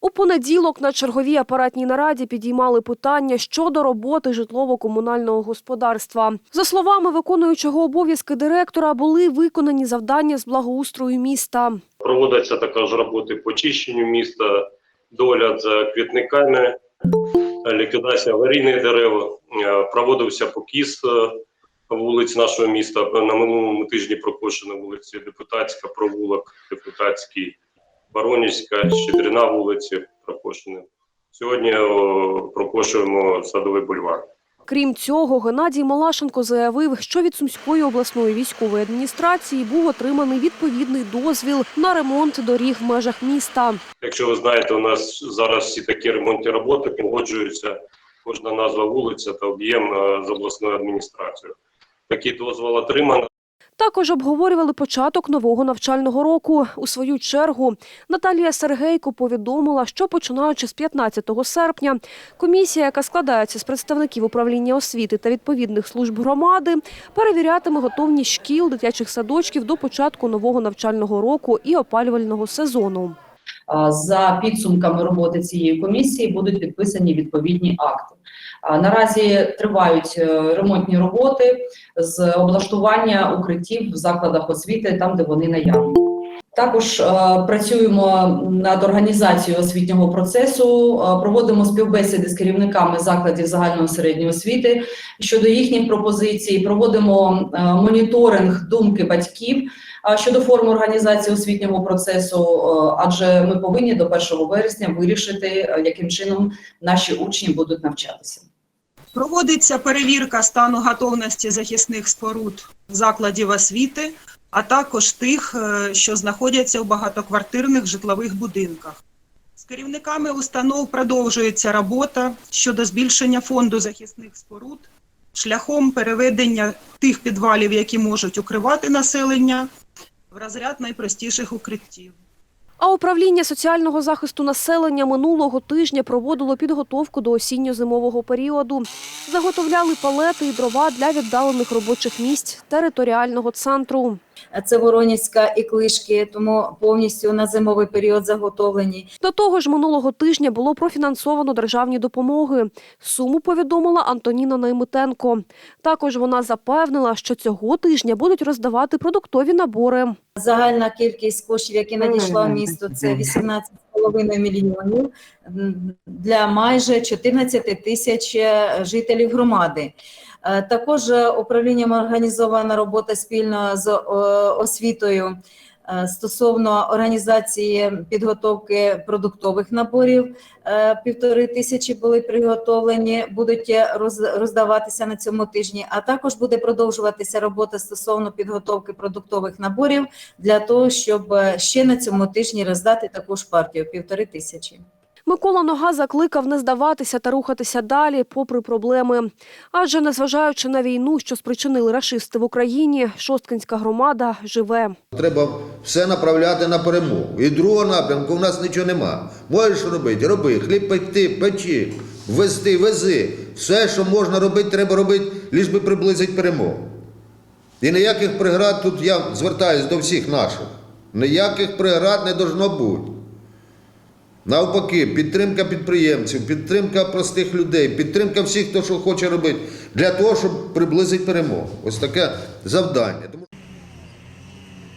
У понеділок на черговій апаратній нараді підіймали питання щодо роботи житлово-комунального господарства. За словами виконуючого обов'язки директора, були виконані завдання з благоустрою міста. Проводяться також роботи по чищенню міста, догляд за квітниками, ліквідація аварійних дерев, Е, проводився покіс е, вулиць нашого міста. На минулому тижні прокошена вулиці Депутатська, провулок Депутатський, Воронівська, Щедрина вулиці прокошені. Сьогодні о, прокошуємо садовий бульвар. Крім цього, Геннадій Малашенко заявив, що від Сумської обласної військової адміністрації був отриманий відповідний дозвіл на ремонт доріг в межах міста. Якщо ви знаєте, у нас зараз всі такі ремонтні роботи погоджуються кожна назва вулиця та об'єм е, з обласною адміністрацією. Такий дозвол отримано. Також обговорювали початок нового навчального року. У свою чергу Наталія Сергейко повідомила, що починаючи з 15 серпня комісія, яка складається з представників управління освіти та відповідних служб громади, перевірятиме готовність шкіл, дитячих садочків до початку нового навчального року і опалювального сезону. За підсумками роботи цієї комісії будуть підписані відповідні акти. Наразі тривають е, ремонтні роботи з облаштування укриттів в закладах освіти, там де вони наявні. Також е, працюємо над організацією освітнього процесу, е, проводимо співбесіди з керівниками закладів загальної середньої освіти щодо їхніх пропозицій, проводимо е, моніторинг думки батьків щодо форми організації освітнього процесу, адже ми повинні до 1 вересня вирішити, яким чином наші учні будуть навчатися. Проводиться перевірка стану готовності захисних споруд закладів освіти, а також тих, е, що знаходяться у багатоквартирних житлових будинках. З керівниками установ продовжується робота щодо збільшення фонду захисних споруд шляхом переведення тих підвалів, які можуть укривати населення, в розряд найпростіших укриттів. А управління соціального захисту населення минулого тижня проводило підготовку до осінньо-зимового періоду. Заготовляли палети і дрова для віддалених робочих місць територіального центру. Це Воронівська і Клишки, тому повністю на зимовий період заготовлені. До того ж, минулого тижня було профінансовано державні допомоги. Суму повідомила Антоніна Наймитенко. Також вона запевнила, що цього тижня будуть роздавати продуктові набори. Загальна кількість коштів, які надійшла в місто, це 18,5 мільйонів для майже 14 тисяч е, жителів громади. Е, Також е, управлінням організована робота спільно з е, освітою стосовно організації підготовки продуктових наборів. Півтори тисячі були приготовлені, будуть роз- роздаватися на цьому тижні. А також буде продовжуватися робота стосовно підготовки продуктових наборів для того, щоб ще на цьому тижні роздати таку ж партію півтори тисячі. Микола Нога закликав не здаватися та рухатися далі, попри проблеми. Адже, незважаючи на війну, що спричинили рашисти в Україні, Шосткинська громада живе. Треба все направляти на перемогу. І другого напрямку в нас нічого нема. Можеш робити, роби, хліб пекти, печи, везти, вези. Все, що можна робити, треба робити, ліж би приблизити перемогу. І ніяких преград тут я звертаюся до всіх наших. Ніяких преград не должно бути. Навпаки, підтримка підприємців, підтримка простих людей, підтримка всіх, хто що хоче робити, для того, щоб приблизити перемогу. Ось таке завдання.